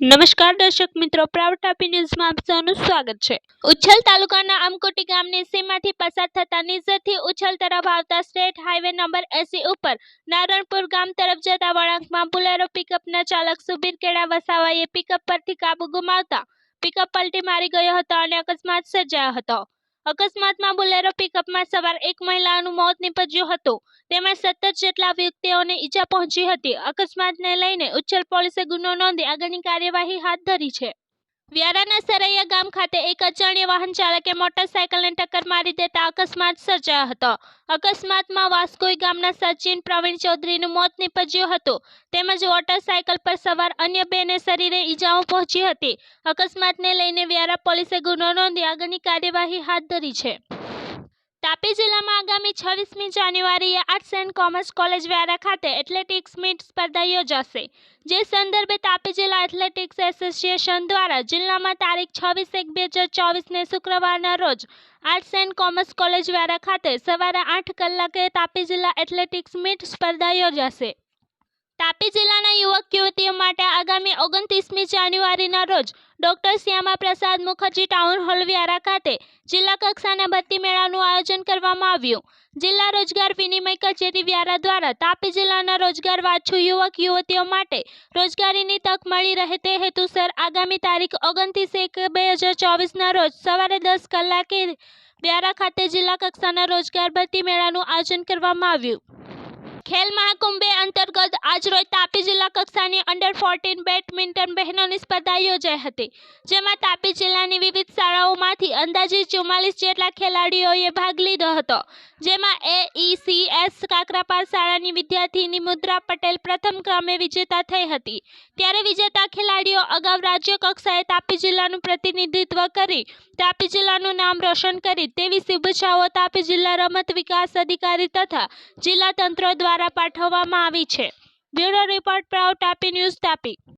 નમસ્કાર દર્શક મિત્રો પ્રાઉડ ટાપી ન્યૂઝમાં આપ સૌનું સ્વાગત છે. ઉછલ તાલુકાના આમકોટી ગામની સીમાથી પસાર થતા નિઝરથી ઉછલ તરફ આવતા સ્ટેટ હાઈવે નંબર એસી ઉપર નારણપુર ગામ તરફ જતા વળાંકમાં બુલેરો પિકઅપના ચાલક સુબીર કેળા વસાવાએ પિકઅપ પરથી કાબુ ગુમાવતા પિકઅપ પલટી મારી ગયો હતો અને અકસ્માત સર્જાયો હતો. અકસ્માતમાં બુલેરો પિકઅપમાં સવાર એક મહિલાનું મોત નીપજ્યું હતું. તેમાં સત્તર જેટલા વ્યક્તિઓને ઈજા પહોંચી હતી, અકસ્માતને લઈને ઉચ્છલ પોલીસે ગુનો નોંધી આગળની કાર્યવાહી હાથ ધરી છે. વ્યારાના સરૈયા ગામ ખાતે એક અજાણ્યા વાહન ચાલકે મોટરસાયકલને ટક્કર મારી દેતા અકસ્માત સર્જાયો હતો. અકસ્માતમાં વાસ્કોઈ ગામના સચિન પ્રવીણ ચૌધરીનું મોત નીપજ્યું હતું. તેમજ મોટરસાયકલ પર સવાર અન્ય બેને શરીરે ઈજાઓ પહોંચી હતી. અકસ્માતને લઈને વ્યારા પોલીસે ગુનો નોંધી આગળની કાર્યવાહી હાથ ધરી છે. તાપી જિલ્લામાં આગામી છવ્વીસમી જાન્યુઆરીએ arts and commerce college Vyara ખાતે એથ્લેટિક્સ મીટ સ્પર્ધા યોજાશે. જે સંદર્ભે તાપી જિલ્લા એથ્લેટિક્સ એસોસિએશન દ્વારા જિલ્લામાં તારીખ છવ્વીસ એક બે હજાર ચોવીસને શુક્રવારના રોજ arts and commerce college Vyara ખાતે સવારે આઠ કલાકે તાપી જિલ્લા એથ્લેટિક્સ મીટ સ્પર્ધા યોજાશે. તાપી જિલ્લાના યુવક યુવતીઓ માટે આગામી ઓગણત્રીસમી જાન્યુઆરીના રોજ doctor Shyama Prasad Mukherjee town hall Vyara ખાતે કક્ષાના ભરતી મેળાનું આયોજન કરવામાં આવ્યું. જિલ્લા રોજગાર વિનિમય કચેરી વ્યારા દ્વારા તાપી જિલ્લાના રોજગાર વાછુ યુવક, યુવતીઓ માટે રોજગારીની તક મળી રહે તે હેતુસર આગામી તારીખ ઓગણત્રીસ એક બે હજાર ચોવીસના રોજ સવારે દસ કલાકે વ્યારા ખાતે જિલ્લા કક્ષાના રોજગાર ભરતી મેળાનું આયોજન કરવામાં આવ્યું. ખેલ મહાકુંભે અંતર્ગત આજરોજ તાપી જિલ્લા કક્ષાની અંડર ફોર્ટીન બેડમિન્ટન બહેનોની સ્પર્ધા યોજાઈ હતી, જેમાં તાપી જિલ્લાની વિવિધ શાળાઓમાંથી અંદાજિત ચુમ્માલીસ જેટલા ખેલાડીઓએ ભાગ લીધો હતો, જેમાં એઈસીએસ કાકરાપાર શાળાની વિદ્યાર્થીની મુદ્રા પટેલ પ્રથમ ક્રમે વિજેતા થઈ હતી, ત્યારે વિજેતા ખેલાડીઓ અગાઉ રાજ્ય કક્ષાએ તાપી જિલ્લાનું પ્રતિનિધિત્વ કરી, તાપી જિલ્લાનું નામ રોશન કરી તેવી શુભેચ્છાઓ તાપી જિલ્લા રમત વિકાસ અધિકારી તથા જિલ્લા તંત્ર દ્વારા પાઠવવામાં આવી છે. Bureau report proud Tapi news Tapi.